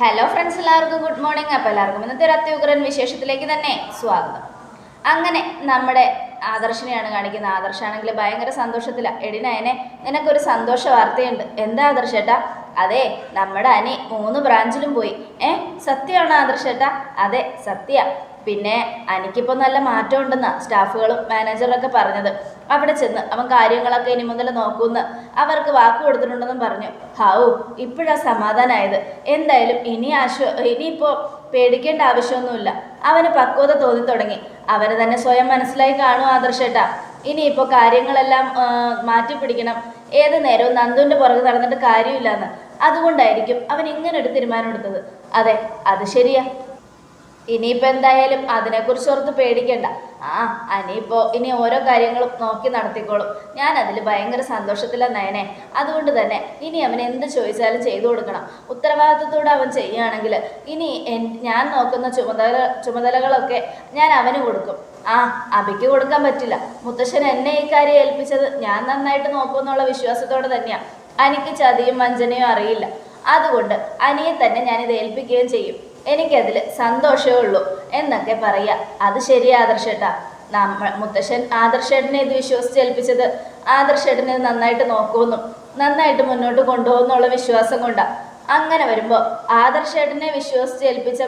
Hello friends എല്ലാവർക്കും good morning അപ്പോൾ എല്ലാവർക്കും ഇന്നത്തെ ഒരു അത്യുഗ്രൻ വിശേഷത്തിലേക്ക് തന്നെ സ്വാഗതം. അങ്ങനെ നമ്മുടെ ആദർശിനെയാണ് കാണിക്കുന്നത് ആദർശാണെങ്കിൽ ഭയങ്കര സന്തോഷത്തിലാണ് എടി നയനെ നിനക്കൊരു സന്തോഷ വാർത്തയുണ്ട്. എന്താ ആദർശേട്ടാ അതെ നമ്മുടെ അനി മൂന്ന് ബ്രാഞ്ചിലും പോയി. ഏ സത്യമാണോ ആദർശേട്ടാ അതെ സത്യ. പിന്നെ അനിക്കിപ്പോൾ നല്ല മാറ്റം ഉണ്ടെന്ന് സ്റ്റാഫുകളും മാനേജറൊക്കെ പറഞ്ഞത്. അവിടെ ചെന്ന് അവൻ കാര്യങ്ങളൊക്കെ ഇനി മുതൽ നോക്കൂന്ന് അവർക്ക് വാക്ക് കൊടുത്തിട്ടുണ്ടെന്നും പറഞ്ഞു. ഹാവു ഇപ്പോഴാ സമാധാനമായത് എന്തായാലും ഇനി ആശ്വ ഇനിയിപ്പോൾ പേടിക്കേണ്ട ആവശ്യമൊന്നുമില്ല. അവന് പക്വത തോന്നി തുടങ്ങി. അവന് തന്നെ സ്വയം മനസ്സിലായി കാണും ആദർശേട്ടാ. ഇനിയിപ്പോൾ കാര്യങ്ങളെല്ലാം മാറ്റി പിടിക്കണം. ഏത് നേരവും നന്ദുവിന്റെ പുറകെ നടന്നിട്ട് കാര്യമില്ലെന്ന്. അതുകൊണ്ടായിരിക്കും അവൻ ഇങ്ങനെ ഒരു തീരുമാനം എടുത്തത് അതെ അത് ശരിയാ. ഇനിയിപ്പോൾ എന്തായാലും അതിനെക്കുറിച്ച് ഓർത്ത് പേടിക്കണ്ട. ആ അനിയിപ്പോൾ ഇനി ഓരോ കാര്യങ്ങളും നോക്കി നടത്തിക്കോളും. ഞാൻ അതിൽ ഭയങ്കര സന്തോഷത്തിലാണ് നയനെ. അതുകൊണ്ട് തന്നെ ഇനി അവൻ എന്ത് ചോദിച്ചാലും ചെയ്തു കൊടുക്കണം. ഉത്തരവാദിത്വത്തോടെ അവൻ ചെയ്യുകയാണെങ്കിൽ ഇനി ഞാൻ നോക്കുന്ന ചുമതല ചുമതലകളൊക്കെ ഞാൻ അവന് കൊടുക്കും. ആ അബിക്ക് കൊടുക്കാൻ പറ്റില്ല. മുത്തശ്ശൻ എന്നെ ഈ കാര്യം ഏൽപ്പിച്ചത് ഞാൻ നന്നായിട്ട് നോക്കുമെന്നുള്ള വിശ്വാസത്തോടെ തന്നെയാണ് അനിക്ക് ചതിയും വഞ്ചനയും അറിയില്ല. അതുകൊണ്ട് അനിയെ തന്നെ ഞാനിത് ഏൽപ്പിക്കുകയും ചെയ്യും. എനിക്കതിൽ സന്തോഷമേ ഉള്ളൂ എന്നൊക്കെ പറയുക. അത് ശരി ആദർശേട്ടാ. നമ്മ മുത്തശ്ശൻ ആദർശേട്ടനെ ഇത് വിശ്വസിച്ചേൽപ്പിച്ചത്. ആദർശേട്ടനെ നന്നായിട്ട് നോക്കുമെന്നും നന്നായിട്ട് മുന്നോട്ട് കൊണ്ടുപോകുന്നുള്ള വിശ്വാസം കൊണ്ടാ. അങ്ങനെ വരുമ്പോൾ ആദർശേട്ടനെ വിശ്വസിച്ച് ഏൽപ്പിച്ച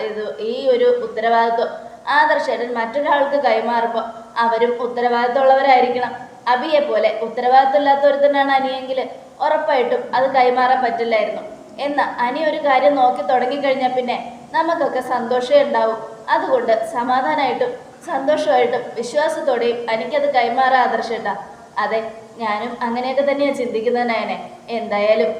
ഇത് ഈ ഒരു ഉത്തരവാദിത്വം ആദർശേട്ടൻ മറ്റൊരാൾക്ക് കൈമാറുമ്പോൾ അവരും ഉത്തരവാദിത്തമുള്ളവരായിരിക്കണം അബിയെ പോലെ ഉത്തരവാദിത്തമില്ലാത്ത ഒരുത്തനാണ് അനിയെങ്കിൽ ഉറപ്പായിട്ടും അത് കൈമാറാൻ പറ്റില്ലായിരുന്നു. എന്ന് അനി ഒരു കാര്യം നോക്കി തുടങ്ങിക്കഴിഞ്ഞാൽ പിന്നെ നമുക്കൊക്കെ സന്തോഷമേ ഉണ്ടാവും. അതുകൊണ്ട് സമാധാനമായിട്ടും സന്തോഷമായിട്ടും വിശ്വാസത്തോടെയും എനിക്കത് കൈമാറാൻ ആദർശേട്ടാ. അതെ ഞാനും അങ്ങനെയൊക്കെ തന്നെയാണ് ചിന്തിക്കുന്നത് നയനെ. എന്തായാലും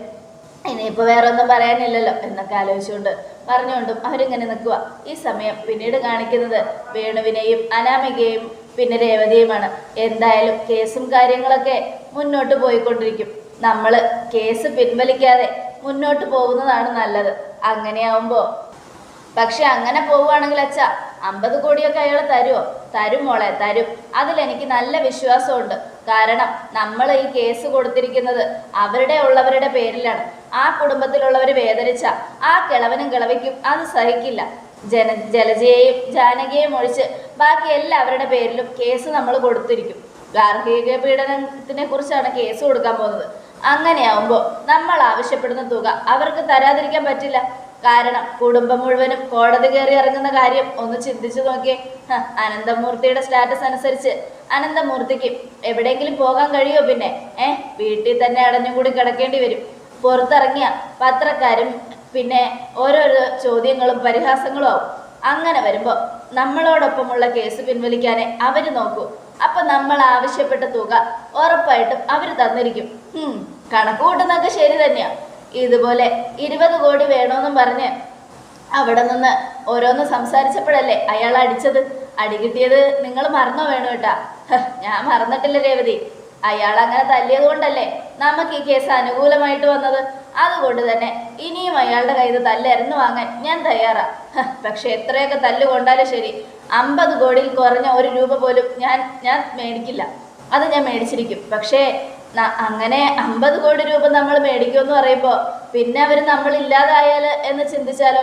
ഇനിയിപ്പോൾ വേറെ ഒന്നും പറയാനില്ലല്ലോ എന്നൊക്കെ ആലോചിച്ചുകൊണ്ട് പറഞ്ഞുകൊണ്ടും അവരിങ്ങനെ നിൽക്കുക ഈ സമയം പിന്നീട് കാണിക്കുന്നത് വേണുവിനെയും അനാമികയും പിന്നെ രേവതിയുമാണ്. എന്തായാലും കേസും കാര്യങ്ങളൊക്കെ മുന്നോട്ട് പോയിക്കൊണ്ടിരിക്കും. നമ്മൾ കേസ് പിൻവലിക്കാതെ മുന്നോട്ട് പോകുന്നതാണ് നല്ലത്. അങ്ങനെയാവുമ്പോൾ പക്ഷെ അങ്ങനെ പോവുകയാണെങ്കിൽ അച്ഛ അമ്പത് കോടിയൊക്കെ അയാൾ തരുമോ തരും മോളെ തരും. അതിലെനിക്ക് നല്ല വിശ്വാസമുണ്ട്. കാരണം നമ്മൾ ഈ കേസ് കൊടുത്തിരിക്കുന്നത് അവരുടെ ഉള്ളവരുടെ പേരിലാണ്. ആ കുടുംബത്തിലുള്ളവർ വേദനിച്ച ആ കിളവനും കിളവിക്കും അത് സഹിക്കില്ല. ജന ജലജയെയും ജാനകിയെയും ഒഴിച്ച് ബാക്കി എല്ലാവരുടെ പേരിലും കേസ് നമ്മൾ കൊടുത്തിരിക്കും. ഗാർഹിക പീഡനത്തിനെ കുറിച്ചാണ് കേസ് കൊടുക്കാൻ പോകുന്നത്. അങ്ങനെയാവുമ്പോൾ നമ്മൾ ആവശ്യപ്പെടുന്ന തുക അവർക്ക് തരാതിരിക്കാൻ പറ്റില്ല. കാരണം കുടുംബം മുഴുവനും കോടതി കയറി ഇറങ്ങുന്ന കാര്യം ഒന്ന് ചിന്തിച്ചു നോക്കിയേ. അനന്തമൂർത്തിയുടെ സ്റ്റാറ്റസ് അനുസരിച്ച് അനന്തമൂർത്തിക്ക് എവിടെയെങ്കിലും പോകാൻ കഴിയുമോ പിന്നെ? ഏ വീട്ടിൽ തന്നെ അടഞ്ഞുകൂടി കിടക്കേണ്ടി വരും. പുറത്തിറങ്ങിയ പത്രക്കാരും പിന്നെ ഓരോരോ ചോദ്യങ്ങളും പരിഹാസങ്ങളും ആവും. അങ്ങനെ വരുമ്പോൾ നമ്മളോടൊപ്പമുള്ള കേസ് പിൻവലിക്കാനേ അവർ നോക്കൂ. അപ്പം നമ്മൾ ആവശ്യപ്പെട്ട തുക ഉറപ്പായിട്ടും അവർ തന്നിരിക്കും. കണക്ക് കൂട്ടുന്നൊക്കെ ശരി തന്നെയാ. ഇതുപോലെ ഇരുപത് കോടി വേണമെന്നും പറഞ്ഞ് അവിടെ നിന്ന് ഓരോന്ന് സംസാരിച്ചപ്പോഴല്ലേ അയാൾ അടിച്ചത്. അടി കിട്ടിയത് നിങ്ങൾ മറന്നോ വേണു കേട്ടാ ഞാൻ മറന്നിട്ടില്ല രേവതി. അയാൾ അങ്ങനെ തല്ലിയത് കൊണ്ടല്ലേ നമുക്ക് ഈ കേസ് അനുകൂലമായിട്ട് വന്നത്. അതുകൊണ്ട് തന്നെ ഇനിയും അയാളുടെ കയ്യിൽ തല്ലെറിഞ്ഞു വാങ്ങാൻ ഞാൻ തയ്യാറാ. പക്ഷെ എത്രയൊക്കെ തല്ല് കൊണ്ടാലും ശരി അമ്പത് കോടിയിൽ കുറഞ്ഞ ഒരു രൂപ പോലും ഞാൻ ഞാൻ മേടിക്കില്ല. അത് ഞാൻ മേടിച്ചിരിക്കും. പക്ഷേ അങ്ങനെ അമ്പത് കോടി രൂപ നമ്മൾ മേടിക്കുമെന്ന് പറയുമ്പോൾ പിന്നെ അവർ നമ്മൾ ഇല്ലാതായാൽ എന്ന് ചിന്തിച്ചാലോ?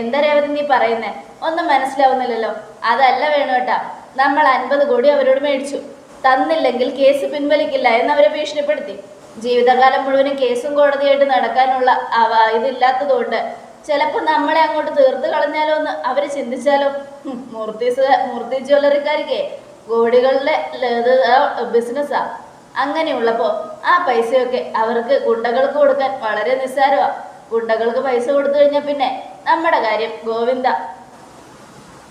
എന്താ രേവതി നീ പറയുന്നേ? ഒന്നും മനസ്സിലാവുന്നില്ലല്ലോ. അതല്ല വേണു കേട്ടാ നമ്മൾ അൻപത് കോടി അവരോട് മേടിച്ചു. തന്നില്ലെങ്കിൽ കേസ് പിൻവലിക്കില്ല എന്ന് അവരെ ഭീഷണിപ്പെടുത്തി. ജീവിതകാലം മുഴുവനും കേസും കോടതിയായിട്ട് നടക്കാനുള്ള ഇതില്ലാത്തതുകൊണ്ട് ചിലപ്പോൾ നമ്മളെ അങ്ങോട്ട് തീർത്ത് കളഞ്ഞാലോ എന്ന് അവർ ചിന്തിച്ചാലോ? മൂർത്തി മൂർത്തി ജ്വല്ലറിക്കാരിക്കേ കോടികളുടെ ബിസിനസ്സാ. അങ്ങനെയുള്ളപ്പോൾ ആ പൈസയൊക്കെ അവർക്ക് ഗുണ്ടകൾക്ക് കൊടുക്കാൻ വളരെ നിസ്സാരമാണ് ഗുണ്ടകൾക്ക് പൈസ കൊടുത്തു കഴിഞ്ഞാൽ പിന്നെ നമ്മുടെ കാര്യം ഗോവിന്ദ.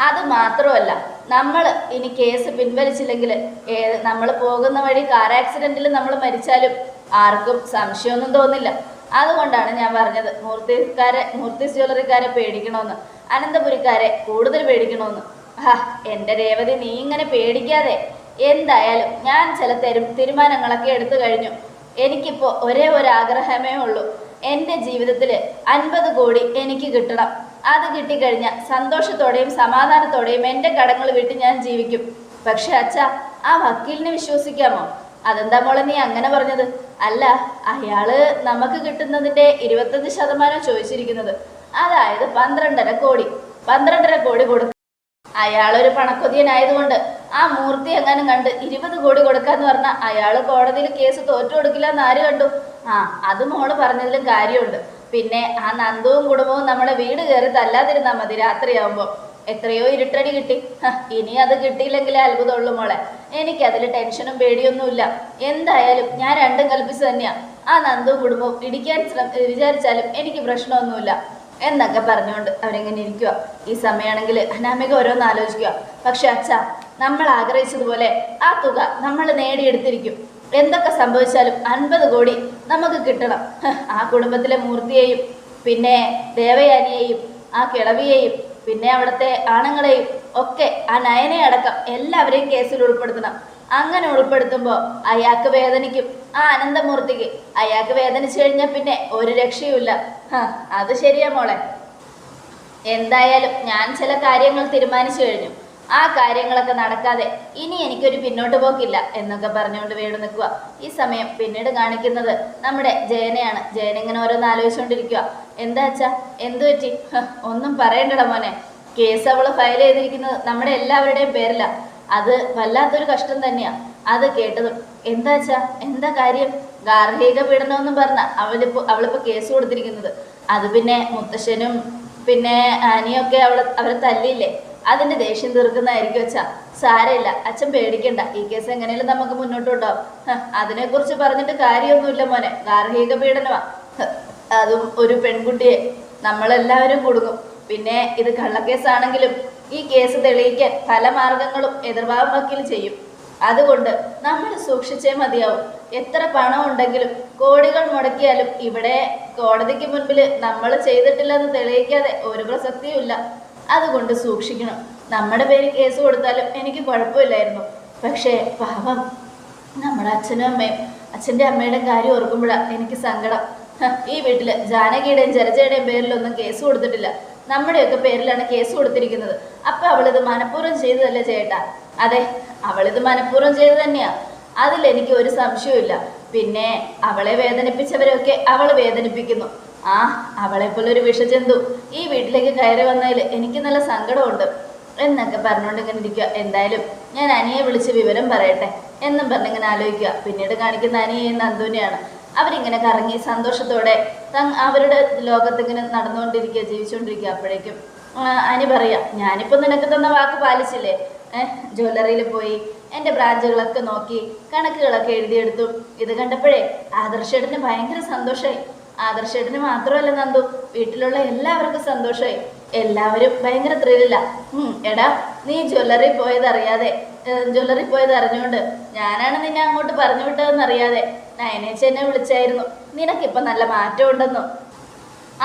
അത് മാത്രമല്ല നമ്മൾ ഇനി കേസ് പിൻവലിച്ചില്ലെങ്കിൽ നമ്മൾ പോകുന്ന വഴി കാർ ആക്സിഡന്റിൽ നമ്മൾ മരിച്ചാലും ആർക്കും സംശയമൊന്നും തോന്നില്ല. അതുകൊണ്ടാണ് ഞാൻ പറഞ്ഞത് മൂർത്തിക്കാരെ മൂർത്തി ജ്വല്ലറിക്കാരെ പേടിക്കണമെന്ന് അനന്തപുരിക്കാരെ കൂടുതൽ പേടിക്കണമെന്ന് ഹാ എന്റെ രേവതി നീ ഇങ്ങനെ പേടിക്കാതെ എന്തായാലും ഞാൻ ചില തെരു തീരുമാനങ്ങളൊക്കെ എടുത്തു കഴിഞ്ഞു. എനിക്കിപ്പോൾ ഒരേ ഒരു ആഗ്രഹമേ ഉള്ളൂ. എന്റെ ജീവിതത്തിൽ അൻപത് കോടി എനിക്ക് കിട്ടണം. അത് കിട്ടിക്കഴിഞ്ഞാൽ സന്തോഷത്തോടെയും സമാധാനത്തോടെയും എന്റെ കടങ്ങൾ വിട്ട് ഞാൻ ജീവിക്കും. പക്ഷെ അച്ഛ ആ വക്കീലിനെ വിശ്വസിക്കാമോ? അതെന്താ മോളെ നീ അങ്ങനെ പറഞ്ഞത്? അല്ല അയാൾ നമുക്ക് കിട്ടുന്നതിന്റെ ഇരുപത്തഞ്ച് ശതമാനം ചോദിച്ചിരിക്കുന്നത്. അതായത് പന്ത്രണ്ടര കോടി. പന്ത്രണ്ടര കോടി കൊടുക്കും അയാളൊരു പണക്കൊതിയനായതുകൊണ്ട് ആ മൂർത്തി എങ്ങാനും കണ്ട് ഇരുപത് കോടി കൊടുക്കാന്ന് പറഞ്ഞാൽ അയാൾ കോടതിയിൽ കേസ് തോറ്റു കൊടുക്കില്ല എന്ന് ആര് കണ്ടു? ആ അത് മോൾ പറഞ്ഞതിലും കാര്യമുണ്ട്. പിന്നെ ആ നന്ദുവും കുടുംബവും നമ്മളെ വീട് കയറി തല്ലാതിരുന്നാൽ മതി രാത്രിയാവുമ്പോൾ എത്രയോ ഇരുട്ടടി കിട്ടി. ഇനി അത് കിട്ടിയില്ലെങ്കിലേ അത്ഭുതമുള്ളൂ മോളെ. എനിക്ക് എനിക്കതിൽ ടെൻഷനും പേടിയൊന്നുമില്ല. എന്തായാലും ഞാൻ രണ്ടും കൽപ്പിച്ചു തന്നെയാ. ആ നന്ദു കുടുംബവും ഇടിക്കാൻ വിചാരിച്ചാലും എനിക്ക് പ്രശ്നമൊന്നുമില്ല. എന്നൊക്കെ പറഞ്ഞുകൊണ്ട് അവരിങ്ങനെ ഇരിക്കുക ഈ സമയമാണെങ്കിൽ അനാമിക ഓരോന്ന് ആലോചിക്കുക പക്ഷെ അച്ഛ നമ്മൾ ആഗ്രഹിച്ചതുപോലെ ആ തുക നമ്മൾ നേടിയെടുത്തിരിക്കും. എന്തൊക്കെ സംഭവിച്ചാലും അൻപത് കോടി നമുക്ക് കിട്ടണം. ആ കുടുംബത്തിലെ മൂർത്തിയെയും പിന്നെ ദേവയാനിയെയും ആ കിളവിയെയും പിന്നെ അവിടുത്തെ ആണുങ്ങളെയും ഒക്കെ ആ നയനെ അടക്കം എല്ലാവരെയും കേസിൽ ഉൾപ്പെടുത്തണം. അങ്ങനെ ഉൾപ്പെടുത്തുമ്പോൾ അയാൾക്ക് വേദനിക്കും. ആ അനന്തമൂർത്തിക്ക് അയാൾക്ക് വേദനിച്ചു കഴിഞ്ഞാൽ പിന്നെ ഒരു രക്ഷയുമില്ല. അത് ശരിയാ മോളെ. എന്തായാലും ഞാൻ ചില കാര്യങ്ങൾ തീരുമാനിച്ചു കഴിഞ്ഞു. ആ കാര്യങ്ങളൊക്കെ നടക്കാതെ ഇനി എനിക്കൊരു പിന്നോട്ട് പോക്കില്ല എന്നൊക്കെ പറഞ്ഞുകൊണ്ട് വീട് നിൽക്കുക. ഈ സമയം പിന്നീട് കാണിക്കുന്നത് നമ്മുടെ ജയനെയാണ്. ജയൻ ഇങ്ങനെ ഓരോന്ന് ആലോചിച്ചുകൊണ്ടിരിക്കുക. എന്താ അച്ഛാ? എന്തു പറ്റി? ഒന്നും പറയണ്ടടാ മോനെ. കേസ് അവൾ ഫയൽ ചെയ്തിരിക്കുന്നത് നമ്മുടെ എല്ലാവരുടെയും പേരില. അത് വല്ലാത്തൊരു കഷ്ടം തന്നെയാ. അത് കേട്ടത് എന്താ വെച്ചാ എന്താ കാര്യം? ഗാർഹിക പീഡനമെന്നും പറഞ്ഞ അവളിപ്പോ അവളിപ്പോ കേസ് കൊടുത്തിരിക്കുന്നത്. അത് പിന്നെ മുത്തശ്ശനും പിന്നെ ആനിയൊക്കെ അവളെ അവരെ തല്ലിയില്ലേ? അതിന്റെ ദേഷ്യം തീർക്കുന്നതായിരിക്കും അച്ഛാ. സാരമില്ല അച്ഛൻ പേടിക്കണ്ട. ഈ കേസ് എങ്ങനെയാലും നമുക്ക് മുന്നോട്ട് കൊണ്ടുപോകാം. അതിനെ അതിനെക്കുറിച്ച് പറഞ്ഞിട്ട് കാര്യമൊന്നുമില്ല മോനെ. ഗാർഹിക പീഡനമാ. അതും ഒരു പെൺകുട്ടിയെ നമ്മളെല്ലാവരും കൊടുക്കും. പിന്നെ ഇത് കള്ളക്കേസാണെങ്കിലും ഈ കേസ് തെളിയിക്കാൻ പല മാർഗങ്ങളും എതിർഭാഗം വക്കീൽ ചെയ്യും. അതുകൊണ്ട് നമ്മൾ സൂക്ഷിച്ചേ മതിയാവും. എത്ര പണം ഉണ്ടെങ്കിലും കോടികൾ മുടക്കിയാലും ഇവിടെ കോടതിക്ക് മുൻപിൽ നമ്മൾ ചെയ്തിട്ടില്ലെന്ന് തെളിയിക്കാതെ ഒരു പ്രസക്തിയും ഇല്ല അതുകൊണ്ട് സൂക്ഷിക്കണം. നമ്മുടെ പേര് കേസ് കൊടുത്താലും എനിക്ക് കുഴപ്പമില്ലായിരുന്നു. പക്ഷേ പാവം നമ്മുടെ അച്ഛനും അമ്മയും അച്ഛന്റെ അമ്മയുടെ കാര്യം ഓർക്കുമ്പോഴാണ് എനിക്ക് സങ്കടം. ഈ വീട്ടിൽ ജാനകിയുടെയും ജലജയുടെയും പേരിലൊന്നും കേസ് കൊടുത്തിട്ടില്ല. നമ്മുടെയൊക്കെ പേരിലാണ് കേസ് കൊടുത്തിരിക്കുന്നത്. അപ്പൊ അവളിത് മനഃപൂർവം ചെയ്തതല്ലേ ചേട്ടാ? അതെ അവളിത് മനഃപൂർവം ചെയ്തു തന്നെയാ. അതിൽ എനിക്ക് ഒരു സംശയവുമില്ല. പിന്നെ അവളെ വേദനിപ്പിച്ചവരൊക്കെ അവൾ വേദനിപ്പിക്കുന്നു. ആ അവളെ പോലെ ഒരു വിഷജന്തു ഈ വീട്ടിലേക്ക് കയറി വന്നതിൽ എനിക്ക് നല്ല സങ്കടമുണ്ട്. എന്നൊക്കെ പറഞ്ഞുകൊണ്ട് ഇങ്ങനെ ഇരിക്കുക എന്തായാലും ഞാൻ അനിയെ വിളിച്ച് വിവരം പറയട്ടെ. എന്നും പറഞ്ഞിങ്ങനെ ആലോചിക്കുക പിന്നീട് കാണിക്കുന്ന അനിയെ നന്ദുവിനെയാണ്. അവരിങ്ങനെ കറങ്ങി സന്തോഷത്തോടെ അവരുടെ ലോകത്ത് ഇങ്ങനെ നടന്നുകൊണ്ടിരിക്കുക ജീവിച്ചുകൊണ്ടിരിക്കുക. അപ്പോഴേക്കും അനി പറയാ ഞാനിപ്പോൾ നിനക്ക് തന്ന വാക്ക് പാലിച്ചില്ലേ? ജ്വല്ലറിയിൽ പോയി എന്റെ ബ്രാഞ്ചുകളൊക്കെ നോക്കി കണക്കുകളൊക്കെ എഴുതിയെടുത്തു. ഇത് കണ്ടപ്പോഴേ ആദർശേട്ടന് ഭയങ്കര സന്തോഷമായി ആദർശേട്ടന് മാത്രമല്ല നന്ദു വീട്ടിലുള്ള എല്ലാവർക്കും സന്തോഷമായി എല്ലാവരും ഭയങ്കര ത്രില്ലില്ല എടാ നീ ജ്വല്ലറി പോയത് അറിയാതെ ജ്വല്ലറി പോയത് അറിഞ്ഞുകൊണ്ട് ഞാനാണ് നിന്നെ അങ്ങോട്ട് പറഞ്ഞു വിട്ടതെന്ന് അറിയാതെ നയനേച്ചി എന്നെ വിളിച്ചായിരുന്നു. നിനക്കിപ്പം നല്ല മാറ്റം ഉണ്ടെന്നോ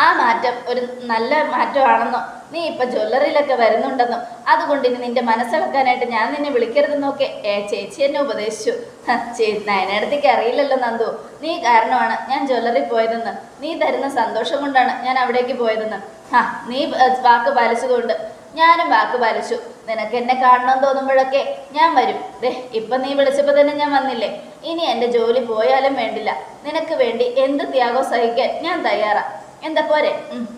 ആ മാറ്റം ഒരു നല്ല മാറ്റമാണെന്നോ? നീ ഇപ്പൊ ജ്വല്ലറിയിലൊക്കെ വരുന്നുണ്ടെന്നും? അതുകൊണ്ട് ഇനി നിന്റെ മനസ്സിളക്കാനായിട്ട് ഞാൻ നിന്നെ വിളിക്കരുതെന്നൊക്കെ ഏ ചേച്ചി എന്നെ ഉപദേശിച്ചു. ചേച്ചി നയനടുത്തേക്ക് അറിയില്ലല്ലോ നന്ദു. നീ കാരണമാണ് ഞാൻ ജ്വല്ലറി പോയതെന്ന്. നീ തരുന്ന സന്തോഷം കൊണ്ടാണ് ഞാൻ അവിടേക്ക് പോയതെന്ന്. ആ നീ വാക്ക് പാലിച്ചതുകൊണ്ട്. ഞാനും വാക്ക് പാലിച്ചു നിനക്ക് എന്നെ കാണണമെന്ന് തോന്നുമ്പോഴൊക്കെ ഞാൻ വരും. ദേ ഇപ്പൊ നീ വിളിച്ചപ്പോ തന്നെ ഞാൻ വന്നില്ലേ? ഇനി എന്റെ ജോലി പോയാലും വേണ്ടില്ല. നിനക്ക് വേണ്ടി എന്ത് ത്യാഗം സഹിക്കാൻ ഞാൻ തയ്യാറാ. എന്താ പോരെ?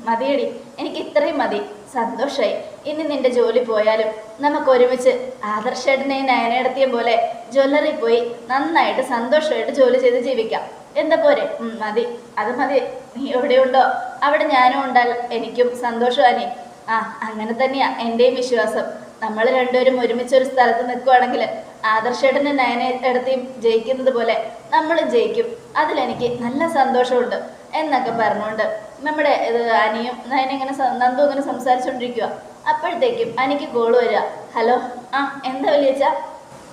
മതിയടി. എനിക്ക് ഇത്രയും മതി. സന്തോഷായി. ഇനി നിന്റെ ജോലി പോയാലും നമുക്ക് ഒരുമിച്ച് ആദർശേട്ടനെയും നയനേടത്തിയും പോലെ ജ്വല്ലറി പോയി നന്നായിട്ട് സന്തോഷമായിട്ട് ജോലി ചെയ്ത് ജീവിക്കാം. എന്താ പോരെ? മതി. അത് മതി. നീ എവിടെയുണ്ടോ? അവിടെ ഞാനും ഉണ്ടാൽ എനിക്കും സന്തോഷമാനി ആ അങ്ങനെ തന്നെയാ. എന്റെയും വിശ്വാസം. നമ്മൾ രണ്ടുപേരും ഒരുമിച്ച് ഒരു സ്ഥലത്ത് നിൽക്കുവാണെങ്കിൽ ആദർശേട്ടനും നയനെ എടുത്തിയും ജയിക്കുന്നത് പോലെ നമ്മളും ജയിക്കും. അതിലെനിക്ക് നല്ല സന്തോഷമുണ്ട് എന്നൊക്കെ പറഞ്ഞുകൊണ്ട് നമ്മുടെ ഇത് അനിയും നയന ഇങ്ങനെ സം- നന്ദു ഇങ്ങനെ സംസാരിച്ചുകൊണ്ടിരിക്കുക അപ്പോഴത്തേക്കും അനിക്ക് ഗോൾ വരിക ഹലോ ആ എന്താ വലിയച്ച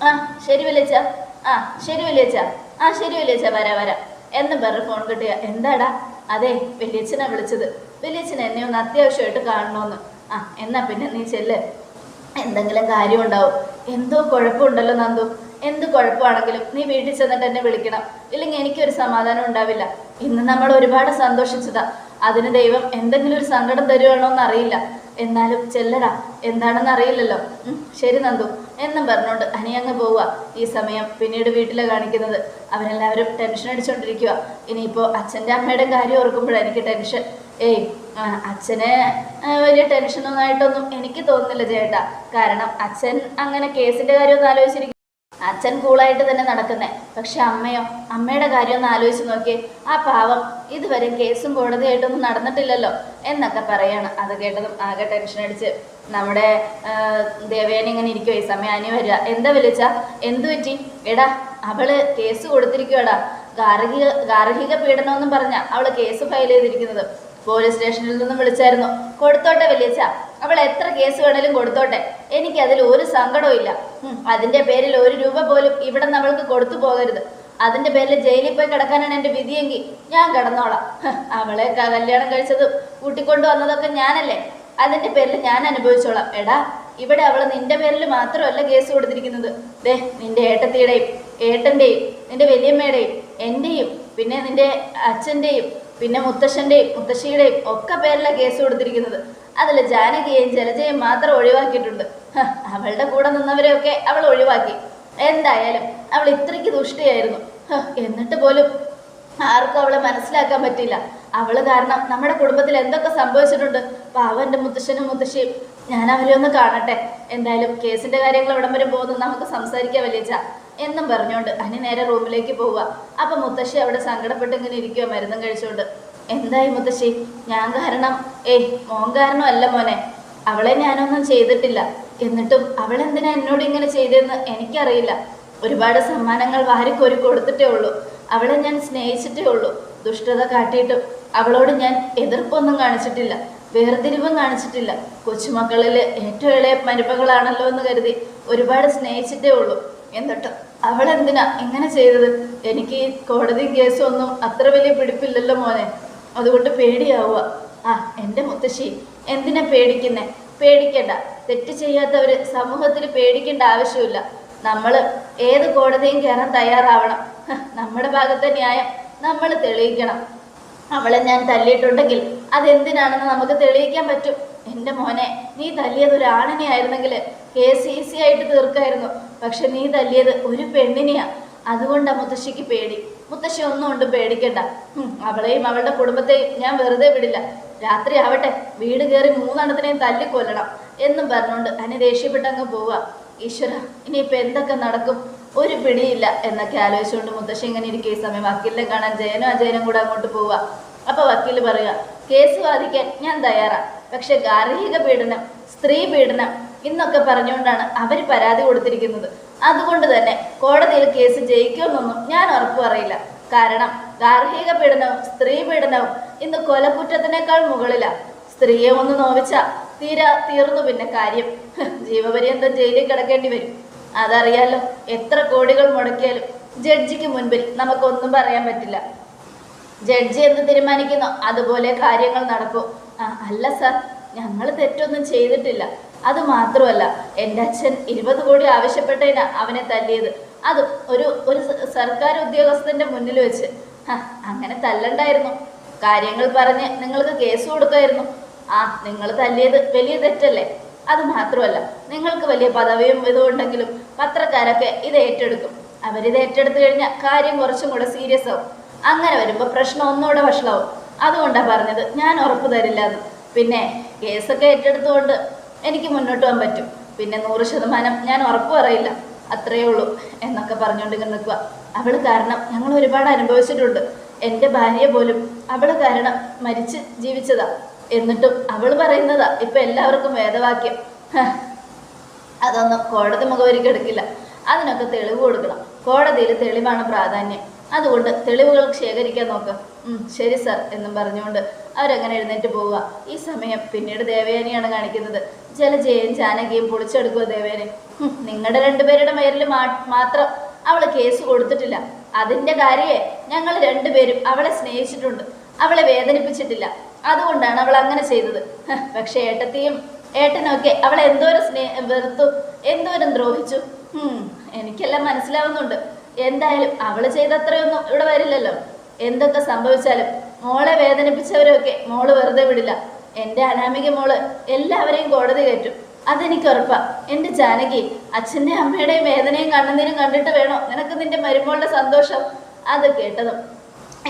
ആ ശരി വലിയച്ച ആ ശരി വലിയച്ച ആ ശരി വലിയച്ച വരാ വരാ. എന്ന് പറഞ്ഞ് ഫോൺ കിട്ടുക. എന്താടാ? അതെ വലിയച്ഛനാ വിളിച്ചത്. വലിയച്ഛൻ എന്നെ ഒന്ന് അത്യാവശ്യമായിട്ട് കാണണമെന്ന് ആ എന്നാ പിന്നെ നീ ചെല്ല്. എന്തെങ്കിലും കാര്യം ഉണ്ടാവും എന്തോ കുഴപ്പമുണ്ടല്ലോ നന്ദു. എന്ത് കുഴപ്പമാണെങ്കിലും നീ വീട്ടിൽ ചെന്നിട്ട് എന്നെ വിളിക്കണം. ഇല്ലെങ്കിൽ എനിക്കൊരു സമാധാനം ഉണ്ടാവില്ല. ഇന്ന് നമ്മൾ ഒരുപാട് സന്തോഷിച്ചതാ. അതിന് ദൈവം എന്തെങ്കിലും ഒരു സങ്കടം തരുവാണോ എന്ന് അറിയില്ല. എന്നാലും ചെല്ലടാ. എന്താണെന്ന് അറിയില്ലല്ലോ. ശരി നന്ദു. എന്നും പറഞ്ഞുകൊണ്ട് അനിയങ്ങ് പോവുക ഈ സമയം പിന്നീട് വീട്ടിലെ കാണിക്കുന്നത്. അവരെല്ലാവരും ടെൻഷൻ അടിച്ചുകൊണ്ടിരിക്കുക ഇനിയിപ്പോൾ അച്ഛന്റെ അമ്മയുടെ കാര്യം ഓർക്കുമ്പോഴാണ് എനിക്ക് ടെൻഷൻ. ഏയ് അച്ഛനെ വലിയ ടെൻഷനൊന്നും ആയിട്ടൊന്നും എനിക്ക് തോന്നുന്നില്ല ചേട്ടാ കാരണം അച്ഛൻ അങ്ങനെ കേസിന്റെ കാര്യം കാര്യമൊന്നും ആലോചിച്ചിരിക്കും അച്ഛൻ കൂളായിട്ട് തന്നെ നടക്കുന്നേ. പക്ഷെ അമ്മയോ അമ്മയുടെ കാര്യം ഒന്ന് ആലോചിച്ച് നോക്കിയേ. ആ പാവം ഇതുവരെ കേസും കോടതിയായിട്ടൊന്നും നടന്നിട്ടില്ലല്ലോ എന്നൊക്കെ പറയാണ്. അത് കേട്ടതും ആകെ ടെൻഷൻ അടിച്ച് നമ്മുടെ ദേവേന ഇങ്ങനെ ഇരിക്കുമോ ഈ സമയം അനി വരിക. എന്താ വിളിച്ച? എന്തു പറ്റി? എടാ അവൾ കേസ് കൊടുത്തിരിക്കുവാടാ. ഗാർഹിക ഗാർഹിക പീഡനമെന്നും പറഞ്ഞ അവൾ കേസ് ഫയൽ ചെയ്തിരിക്കുന്നത്. പോലീസ് സ്റ്റേഷനിൽ നിന്നും വിളിച്ചായിരുന്നു. കൊടുത്തോട്ടെ വലിയച്ച അവൾ എത്ര കേസ് വേണേലും കൊടുത്തോട്ടെ. എനിക്ക് അതിൽ ഒരു സങ്കടവും ഇല്ല. അതിന്റെ പേരിൽ ഒരു രൂപ പോലും ഇവിടെ നമ്മൾക്ക് കൊടുത്തു പോകരുത്. അതിന്റെ പേരിൽ ജയിലിൽ പോയി കിടക്കാനാണ് എന്റെ വിധിയെങ്കിൽ ഞാൻ കിടന്നോളാം. അവളെ കല്യാണം കഴിച്ചതും കൂട്ടിക്കൊണ്ടു വന്നതൊക്കെ ഞാനല്ലേ. അതിന്റെ പേരിൽ ഞാൻ അനുഭവിച്ചോളാം. എടാ ഇവിടെ അവൾ നിന്റെ പേരിൽ മാത്രമല്ല കേസ് കൊടുത്തിരിക്കുന്നത്. ദേ നിന്റെ ഏട്ടത്തിയുടെയും ഏട്ടന്റെയും നിന്റെ വലിയമ്മയുടെയും എന്റെയും പിന്നെ നിന്റെ അച്ഛന്റെയും പിന്നെ മുത്തശ്ശന്റെയും മുത്തശ്ശിയുടെയും ഒക്കെ പേരിലാണ് കേസ് കൊടുത്തിരിക്കുന്നത്. അതിൽ ജാനകിയെയും ജലജയും മാത്രം ഒഴിവാക്കിയിട്ടുണ്ട്. അവളുടെ കൂടെ നിന്നവരെയൊക്കെ അവൾ ഒഴിവാക്കി. എന്തായാലും അവൾ ഇത്രയ്ക്ക് ദുഷ്ടിയായിരുന്നു. എന്നിട്ട് പോലും ആർക്കും അവളെ മനസ്സിലാക്കാൻ പറ്റില്ല അവൾ കാരണം നമ്മുടെ കുടുംബത്തിൽ എന്തൊക്കെ സംഭവിച്ചിട്ടുണ്ട്? പാവന്റെ മുത്തശ്ശനും മുത്തശ്ശിയും ഞാൻ അവരെ ഒന്ന് കാണട്ടെ. എന്തായാലും കേസിന്റെ കാര്യങ്ങൾ ഇവിടം വരെ പോകുന്നു നമുക്ക് സംസാരിക്കാൻ വലിയച്ച എന്നും പറഞ്ഞുകൊണ്ട് അനി നേരെ റൂമിലേക്ക് പോവുക. അപ്പൊ മുത്തശ്ശി അവിടെ സങ്കടപ്പെട്ട് ഇങ്ങനെ ഇരിക്കുക മരുന്നും കഴിച്ചുകൊണ്ട് എന്തായി മുത്തശ്ശി? ഞാൻ കാരണം ഏയ് മോൻ കാരണം അല്ല മോനെ. അവളെ ഞാനൊന്നും ചെയ്തിട്ടില്ല. എന്നിട്ടും അവളെന്തിനാ എന്നോട് ഇങ്ങനെ ചെയ്തതെന്ന് എനിക്കറിയില്ല. ഒരുപാട് സമ്മാനങ്ങൾ വാരിക്കോരി കൊടുത്തിട്ടേ ഉള്ളൂ. അവളെ ഞാൻ സ്നേഹിച്ചിട്ടേ ഉള്ളൂ. ദുഷ്ടത കാട്ടിയിട്ടും അവളോട് ഞാൻ എതിർപ്പൊന്നും കാണിച്ചിട്ടില്ല. വേർതിരിവും കാണിച്ചിട്ടില്ല. കൊച്ചുമക്കളിൽ ഏറ്റവും ഇളയ മരുമകളാണല്ലോ എന്ന് കരുതി ഒരുപാട് സ്നേഹിച്ചിട്ടേ ഉള്ളൂ. എന്നിട്ട് അവളെന്തിനാ എങ്ങനെ ചെയ്തത്? എനിക്ക് ഈ കോടതി കേസൊന്നും ഒന്നും അത്ര വലിയ പിടിപ്പില്ലല്ലോ മോനെ. അതുകൊണ്ട് പേടിയാവുക ആ എന്റെ മുത്തശ്ശി എന്തിനാ പേടിക്കുന്നേ? പേടിക്കണ്ട. തെറ്റ് ചെയ്യാത്തവര് സമൂഹത്തിൽ പേടിക്കേണ്ട ആവശ്യമില്ല. നമ്മൾ ഏത് കോടതിയും കയറാൻ തയ്യാറാവണം. നമ്മുടെ ഭാഗത്തെ ന്യായം നമ്മൾ തെളിയിക്കണം. അവളെ ഞാൻ തല്ലിയിട്ടുണ്ടെങ്കിൽ അതെന്തിനാണെന്ന് നമുക്ക് തെളിയിക്കാൻ പറ്റും. എന്റെ മോനെ നീ തല്ലിയത് ഒരു ആണിനെ ആയിരുന്നെങ്കിൽ കേസ് ഈസി ആയിട്ട് തീർക്കായിരുന്നു. പക്ഷെ നീ തല്ലിയത് ഒരു പെണ്ണിനെയാ. അതുകൊണ്ടാ മുത്തശ്ശിക്ക് പേടി. മുത്തശ്ശി ഒന്നും കൊണ്ട് പേടിക്കണ്ട. അവളെയും അവളുടെ കുടുംബത്തെയും ഞാൻ വെറുതെ വിടില്ല. രാത്രി ആവട്ടെ വീട് കയറി മൂന്നെണ്ണത്തിനെയും തല്ലിക്കൊല്ലണം എന്നും പറഞ്ഞുകൊണ്ട് അനി ദേഷ്യപ്പെട്ടങ്ങ് പോവുക ഈശ്വര ഇനിയിപ്പോൾ എന്തൊക്കെ നടക്കും? ഒരു പിടിയില്ല എന്നൊക്കെ ആലോചിച്ചുകൊണ്ട് മുത്തശ്ശി ഇങ്ങനെ ഇരിക്കുക ഈ സമയം വക്കീലിനെ കാണാൻ ജയനും അജയനും കൂടെ അങ്ങോട്ട് പോവുക അപ്പൊ വക്കീൽ പറയുക കേസ് വാദിക്കാൻ ഞാൻ തയ്യാറാ. പക്ഷെ ഗാർഹിക പീഡനം സ്ത്രീ പീഡനം എന്നൊക്കെ പറഞ്ഞുകൊണ്ടാണ് അവർ പരാതി കൊടുത്തിരിക്കുന്നത്. അതുകൊണ്ട് തന്നെ കോടതിയിൽ കേസ് ജയിക്കുമെന്നൊന്നും ഞാൻ ഉറപ്പു പറയില്ല. കാരണം ഗാർഹിക പീഡനവും സ്ത്രീ പീഡനവും ഇന്ന് കൊലക്കുറ്റത്തിനേക്കാൾ മുകളിലാണ് സ്ത്രീയെ ഒന്ന് നോവിച്ച തീരാ തീർന്നു പിന്നെ കാര്യം. ജീവപര്യന്തം ജയിലിൽ കിടക്കേണ്ടി വരും. അതറിയാലോ എത്ര കോടികൾ മുടക്കിയാലും ജഡ്ജിക്ക് മുൻപിൽ നമുക്കൊന്നും പറയാൻ പറ്റില്ല. ജഡ്ജി എന്ത് തീരുമാനിക്കുന്നോ? അതുപോലെ കാര്യങ്ങൾ നടക്കും. അല്ല സർ ഞങ്ങൾ തെറ്റൊന്നും ചെയ്തിട്ടില്ല. അത് മാത്രമല്ല എന്റെ അച്ഛൻ ഇരുപത് കോടി ആവശ്യപ്പെട്ടതിനാ അവനെ തല്ലിയത്. അത് ഒരു ഒരു സർക്കാർ ഉദ്യോഗസ്ഥന്റെ മുന്നിൽ വെച്ച്. അങ്ങനെ തല്ലണ്ടായിരുന്നു. കാര്യങ്ങൾ പറഞ്ഞ് നിങ്ങൾക്ക് കേസ് കൊടുക്കായിരുന്നു. ആ നിങ്ങൾ തല്ലിയത് വലിയ തെറ്റല്ലേ? അത് മാത്രമല്ല നിങ്ങൾക്ക് വലിയ പദവിയും ഇതും ഉണ്ടെങ്കിലും പത്രക്കാരൊക്കെ ഇത് ഏറ്റെടുക്കും. അവരിത് ഏറ്റെടുത്തു കഴിഞ്ഞാൽ കാര്യം കുറച്ചും കൂടെ സീരിയസ് ആവും. അങ്ങനെ വരുമ്പോൾ പ്രശ്നം ഒന്നുകൂടെ വഷളാവും. അതുകൊണ്ടാണ് പറഞ്ഞത്. ഞാൻ ഉറപ്പ് തരില്ല എന്ന്. പിന്നെ കേസൊക്കെ ഏറ്റെടുത്തുകൊണ്ട് എനിക്ക് മുന്നോട്ട് പോകാൻ പറ്റും. പിന്നെ നൂറ് ശതമാനം ഞാൻ ഉറപ്പ് പറയില്ല. അത്രയേ ഉള്ളൂ എന്നൊക്കെ പറഞ്ഞുകൊണ്ട് ഇങ്ങനെ നിൽക്കുക അവൾ കാരണം ഞങ്ങൾ ഒരുപാട് അനുഭവിച്ചിട്ടുണ്ട്. എന്റെ ഭാര്യ പോലും അവൾ കാരണം മരിച്ച് ജീവിച്ചതാ. എന്നിട്ടും അവൾ പറയുന്നതാ. ഇപ്പൊ എല്ലാവർക്കും വേദവാക്യം. അതൊന്നും കോടതി മുഖവരിക്ക് എടുക്കില്ല. അതിനൊക്കെ തെളിവ് കൊടുക്കണം. കോടതിയിൽ തെളിവാണ് പ്രാധാന്യം. അതുകൊണ്ട് തെളിവുകൾ ശേഖരിക്കാൻ നോക്ക്. ഉം, ശരി സർ എന്നും പറഞ്ഞുകൊണ്ട് അവരങ്ങനെ എഴുന്നേറ്റ് പോവുക. ഈ സമയം പിന്നീട് ദേവയാനിയാണ് കാണിക്കുന്നത്. ജലജയും ജാനകിയും പൊളിച്ചെടുക്കുക ദേവേനെ നിങ്ങളുടെ രണ്ടുപേരുടെ പേരിൽ മാത്രം അവൾ കേസ് കൊടുത്തിട്ടില്ല. അതിന്റെ കാര്യേ ഞങ്ങൾ രണ്ടുപേരും അവളെ സ്നേഹിച്ചിട്ടുണ്ട്. അവളെ വേദനിപ്പിച്ചിട്ടില്ല. അതുകൊണ്ടാണ് അവൾ അങ്ങനെ ചെയ്തത്. പക്ഷെ ഏട്ടത്തെയും ഏട്ടനൊക്കെ അവളെ എന്തോരം സ്നേ വെറുത്തു എന്തോരം ദ്രോഹിച്ചു. എനിക്കെല്ലാം മനസ്സിലാവുന്നുണ്ട്. എന്തായാലും അവൾ ചെയ്തത്രയൊന്നും ഇവിടെ വരില്ലല്ലോ. എന്തൊക്കെ സംഭവിച്ചാലും മോളെ വേദനിപ്പിച്ചവരൊക്കെ മോൾ വെറുതെ വിടില്ല. എന്റെ അനാമിക മോൾ എല്ലാവരെയും കോടതി കയറ്റും. അതെനിക്ക് ഉറപ്പാ എന്റെ ജാനകി അച്ഛന്റെ അമ്മയുടെയും വേദനയും കണ്ണുനീരും കണ്ടിട്ട് വേണോ? നിനക്ക് നിന്റെ മരുമോളുടെ സന്തോഷം? അത് കേട്ടതും.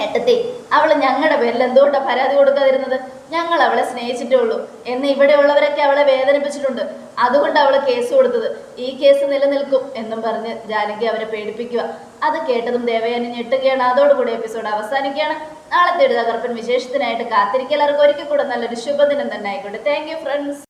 ഏട്ടത്തി അവൾ ഞങ്ങളുടെ പേരിൽ എന്തുകൊണ്ടാ പരാതി കൊടുക്കാതിരുന്നത്? ഞങ്ങൾ അവളെ സ്നേഹിച്ചിട്ടേ ഉള്ളൂ. എന്ന് ഇവിടെയുള്ളവരൊക്കെ അവളെ വേദനിപ്പിച്ചിട്ടുണ്ട്. അതുകൊണ്ട് അവൾ കേസ് കൊടുത്തത്. ഈ കേസ് നിലനിൽക്കും എന്നും പറഞ്ഞ് ജാനകി അവരെ പേടിപ്പിക്കുക അത് കേട്ടതും ദേവയാനി ഞെട്ടുകയാണ്. അതോടുകൂടി എപ്പിസോഡ് അവസാനിക്കുകയാണ്. നാളത്തെ ഒരു തകർപ്പൻ വിശേഷത്തിനായിട്ട് കാത്തിരിക്കലർക്ക് ഒരിക്കൽ കൂടെ നല്ലൊരു ശുഭദിനം തന്നെ ആയിക്കോട്ടെ. Thank friends